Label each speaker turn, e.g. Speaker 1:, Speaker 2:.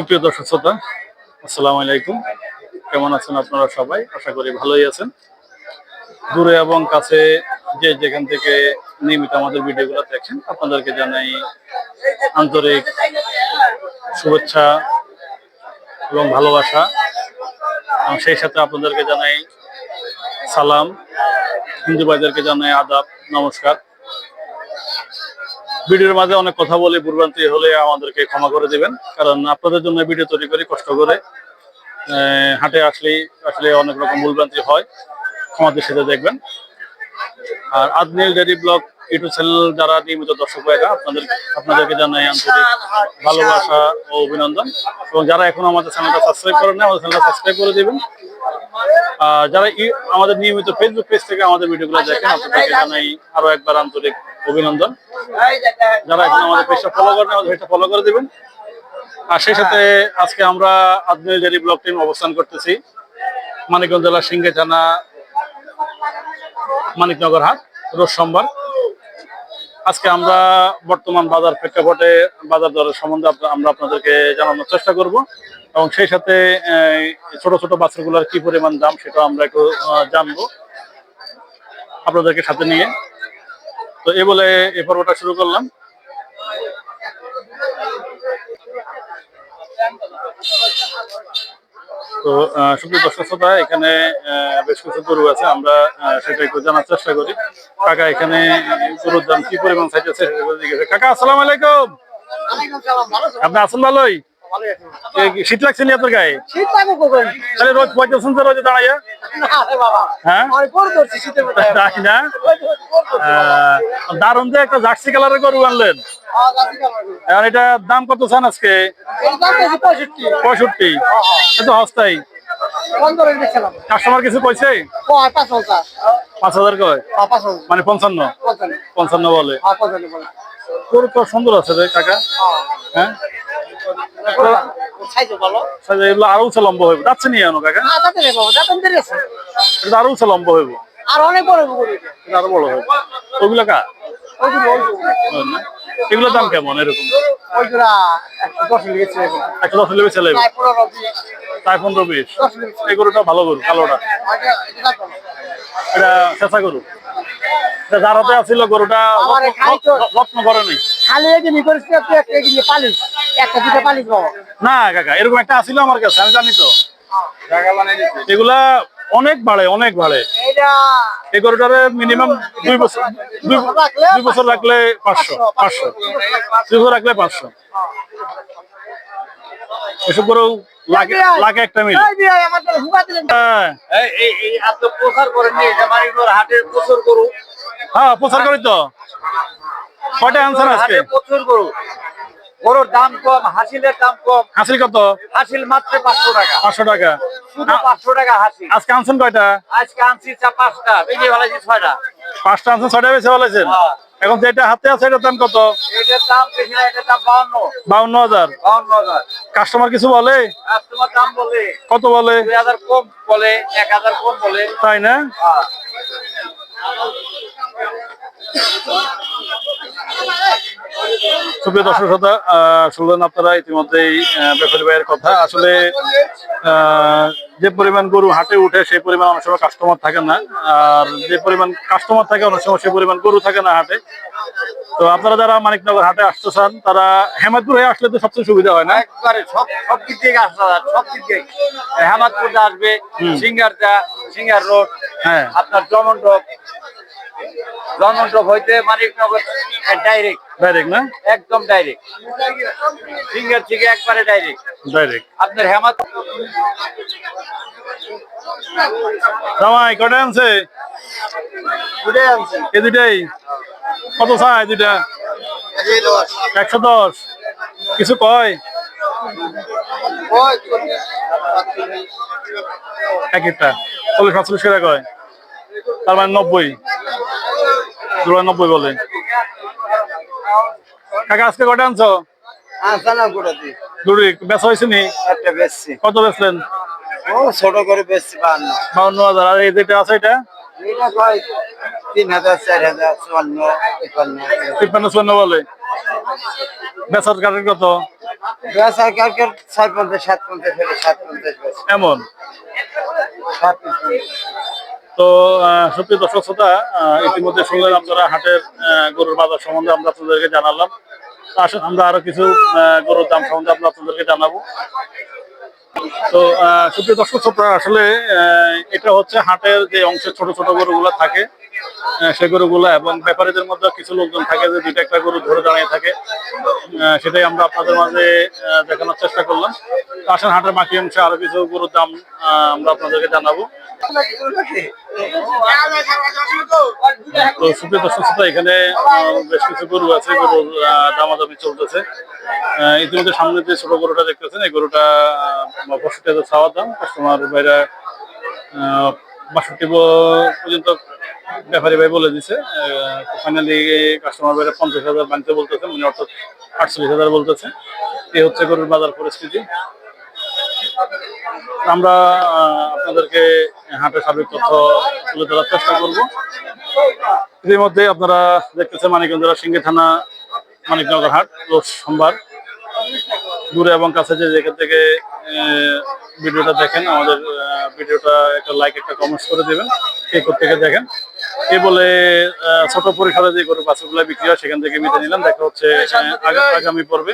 Speaker 1: সুপ্রিয় দর্শক শ্রোতা, আসসালামু আলাইকুম। কেমন আছেন আপনারা সবাই? আশা করি ভালোই আছেন। দূরে এবং কাছে যে যেখান থেকে নিয়মিত আমাদের ভিডিওগুলো দেখছেন আপনাদেরকে জানাই আন্তরিক শুভেচ্ছা এবং ভালোবাসা। এবং সেই সাথে আপনাদেরকে জানাই সালাম। হিন্দু ভাইদেরকে জানাই আদাব, নমস্কার। ভিডিওর মাঝে অনেক কথা বলে, ভুলভ্রান্তি হলে আমাদেরকে ক্ষমা করে দিবেন। কারণ আপনাদের জন্য ভিডিও তৈরি করি, কষ্ট করে। হাটে আসলেই, আসলে অনেক রকম ভুলভ্রান্তি হয়। ক্ষমাদের সাথে দেখবেন। আর আদনিল ডেরি ব্লগ ইউটিউব চ্যানেল যারা নিয়মিত দর্শক ভাইরা আপনাদের আপনাদেরকে জানাই আন্তরিক ভালোবাসা ও অভিনন্দন। এবং যারা এখনও আমাদের চ্যানেলটা সাবস্ক্রাইব করেন না আমাদের চ্যানেলটা সাবস্ক্রাইব করে দিবেন। যারা আমাদের নিয়মিত ফেসবুক পেজ থেকে আমাদের ভিডিওগুলো দেখেন, আপনাদেরকে জানাই আরও একবার আন্তরিক অভিনন্দন। যারা এখন আমাদের পেজটা ফলো করেন আমাদের পেজটা ফলো করে দেবেন। আর সেই সাথে আজকে আমরা আদমিল ডেরি ব্লক টিম অবস্থান করতেছি। মানিকগঞ্জ জেলার সিংহে থানা মানিকনগর হাট রোজ সোমবার আজকে আমরা বর্তমান বাজার প্রেক্ষাপটে বাজার দরের সম্বন্ধে আমরা আপনাদেরকে জানানোর চেষ্টা করব এবং সেই সাথে ছোট ছোট বাচ্চাগুলোর কি পরিমাণ দাম সেটা আমরা একটু জানব আপনাদেরকে সাথে নিয়ে। তো এ বলে এ পর্বটা শুরু করলাম। তো আহ, সুপ্রিয় দর্শক শ্রোতা এখানে আহ, বেশ কিছু গরু আছে আমরা সেটা একটু জানার চেষ্টা করি। কাকা এখানে গরুর দাম কি পরিমাণ চাইতেছে কাকা আসসালামু আলাইকুম। আপনি আছেন ভালোই? শীত লাগছে নি আপনার গায়ে? তাহলে রোজ পঁয়তাল্লিশ রোজ দাঁড়াইয়া? হ্যাঁ? তাই না? আহ, দারুণ যে একটা জার্সি কালারের গরু আনলেন। এখন এটা দাম কত চান আজকে? পঁয়ষট্টি। এত হস্তাই কাস্টমার কিছু কইছে? পাঁচ হাজার। কয়? মানে পঞ্চান্ন? পঞ্চান্ন। বলে। গরু তো সুন্দর আছে রে কাকা। হ্যাঁ? এগুলো আরও উঁচা লম্বা হইব। যাচ্ছে নিয়ে আনো কাকা? আরও উঁচা লম্বা হইব।
Speaker 2: আর অনেক বড়
Speaker 1: আরও বড় ওইগুলো কা এগুলোর দাম কেমন এরকম?
Speaker 2: একশো দশ
Speaker 1: লেবে
Speaker 2: পনেরো বিশ।
Speaker 1: এই গরুটা ভালো গরু কালোটা।
Speaker 2: এটা-
Speaker 1: চেঁচা গরু? এটা যারাতে আছিল গরুটা যত্ন- করে নাই।
Speaker 2: খালি করিস না, একটা এগিয়ে পালিস একটা দুটো পালিস
Speaker 1: না কাকা এরকম একটা আছিল আমার কাছে আমি জানি তো। এগুলা অনেক বাড়ে অনেক বাড়ে। এই গরুটারে মিনিমাম দুই বছর দুই দুই বছর রাখলে পাঁচশো পাঁচশো দুই বছর রাখলে পাঁচশো। এসব গরু লাগে লাগে একটা মিল
Speaker 2: এই বিয়ে, আমার তো হাটে দিলেন।
Speaker 1: হ্যাঁ। হ্যাঁ প্রচার করি তো। কটা আনসার আছে?
Speaker 3: প্রচুর গরু গরুর দাম কম হাসিলের দাম কম।
Speaker 1: হাসিল কত?
Speaker 3: হাসিল মাত্র পাঁচশো টাকা।
Speaker 1: পাঁচশো টাকা।
Speaker 3: শুধু পাঁচশো টাকা হাসিল।
Speaker 1: আজকে আনছেন কয়টা?
Speaker 3: আজকে আনছি চা পাঁচটা বেশি ভালো ছয়টা।
Speaker 1: পাঁচটা আনছেন ছয়টা বেশি বলেছেন
Speaker 3: হ্যাঁ।
Speaker 1: এখন যেটা হাতে আছে এটার দাম কত?
Speaker 3: এটার দাম বেশি না এটার দাম বাউন্ন।
Speaker 1: বাউন্ন হাজার।
Speaker 3: বাউন্ন হাজার।
Speaker 1: কাস্টমার কিছু বলে?
Speaker 3: কাস্টমার দাম বলে।
Speaker 1: কত বলে?
Speaker 3: দুই হাজার কম বলে এক হাজার কম বলে।
Speaker 1: তাই না?
Speaker 3: হ্যাঁ।
Speaker 1: সুপ্রিয় দর্শক শ্রোতা শুনলেন আপনারা ইতিমধ্যেই ব্যাপারী ভাইয়ের কথা। আসলে যে পরিমাণ গরু হাটে উঠে সেই পরিমাণ অনেক সময় কাস্টমার থাকে না। আর যে পরিমাণ কাস্টমার থাকে অনেক সময় সেই পরিমাণ গরু থাকে না হাটে। তো আপনারা যারা মানিকনগর হাটে আসতে চান তারা হেমাদপুর হয়ে আসলে তো সবচেয়ে সুবিধা হয় না?
Speaker 3: একবারে সব সব দিক থেকে আসা সব দিক থেকে হেমাদপুর আসবে সিঙ্গারদা সিঙ্গার রোড
Speaker 1: হ্যাঁ।
Speaker 3: আপনার জমন্ডপ জমন্ডপ হইতে মানিকনগর ডাইরেক্ট
Speaker 1: ডাইরেক্ট না?
Speaker 3: একদম ডাইরেক্ট থেকে একবারে ডাইরেক্ট
Speaker 1: ডাইরেক্ট
Speaker 3: আপনার হেমাদ
Speaker 1: জামাই কটা আনছে?
Speaker 2: দুটোই আনছি।
Speaker 1: এই দুটাই? কত চাই দুটা? একশো দশ। কিছু কয়? এক একটা। চল্লিশ পাঁচচল্লিশ কয়? তার মানে নব্বই। দুটো নব্বই বলে। কাকা আজকে কটা আনছো?
Speaker 2: আনছে না গোটা দিয়ে।
Speaker 1: দুটি বেচা হয়েছে নি?
Speaker 2: একটা বেচছি।
Speaker 1: কত বেচলেন?
Speaker 2: ও ছোট করে বেচছি বাহান্ন।
Speaker 1: হাজার। আর এই যেটা আছে এটা?
Speaker 2: এটা কয়? তিন হাজার চার হাজার চুয়ান্ন
Speaker 1: তিপ্পান্ন চুয়ান্ন বলে। বেচার কাঠের কত?
Speaker 4: বেচা কালকে ছয় পঞ্চাশ সাত পঞ্চাশ সাত পঞ্চাশ
Speaker 1: এমন?
Speaker 4: সাত পঞ্চাশ।
Speaker 1: তো সুপ্রিয় দর্শক শ্রোতা ইতিমধ্যে শুনলেন আপনারা হাটের গরুর বাজার সম্বন্ধে, আমরা আপনাদেরকে জানালাম। আসুন, আমরা আরও কিছু গরুর দাম সম্বন্ধে আমরা আপনাদেরকে জানাব। তো সুপ্রিয় দর্শক শ্রোতা আসলে এটা হচ্ছে হাটের যে অংশের ছোট ছোট গরুগুলো থাকে সেই গরুগুলো এবং ব্যাপারীদের মধ্যে কিছু লোকজন থাকে যে দুইটা একটা গরু ধরে দাঁড়িয়ে থাকে। সেটাই আমরা আপনাদের মাঝে দেখানোর চেষ্টা করলাম। আসেন, হাটের বাকি অংশে আরও কিছু গরুর দাম আমরা আপনাদেরকে জানাব। তো সুপ্রিয় দর্শক এখানে বেশ কিছু গরু আছে, গরুর দামাদামি চলতেছে। ইতিমধ্যে সামনে যে ছোট গরুটা দেখতেছেন, এই গরুটা পঁয়ষট্টি হাজার চাওয়ার দাম। কাস্টমার ভাইরা বাষট্টি পর্যন্ত ব্যাপারী ভাই বলে দিছে। ফাইনালি কাস্টমার ভাইরা পঞ্চাশ হাজার বানতে বলতেছে মানে অর্থাৎ আটচল্লিশ হাজার বলতেছে। এই হচ্ছে গরুর বাজার পরিস্থিতি। আমরা আপনাদেরকে হাটের সার্বিক তথ্য তুলে ধরার চেষ্টা করব। ইতিমধ্যে আপনারা দেখতেছেন মানিকগঞ্জের সিঙ্গি থানা মানিকনগর হাট, রোজ সোমবার। দূরে এবং কাছে যে যেখান থেকে ভিডিওটা দেখেন, আমাদের ভিডিওটা একটা লাইক একটা কমেন্টস করে দেবেন, কে থেকে দেখেন। এ বলে ছোট পরিসরে যে গরু বাছুরগুলো বিক্রি হয়, সেখান থেকে মিটে নিলাম। দেখা হচ্ছে আগামী পর্বে।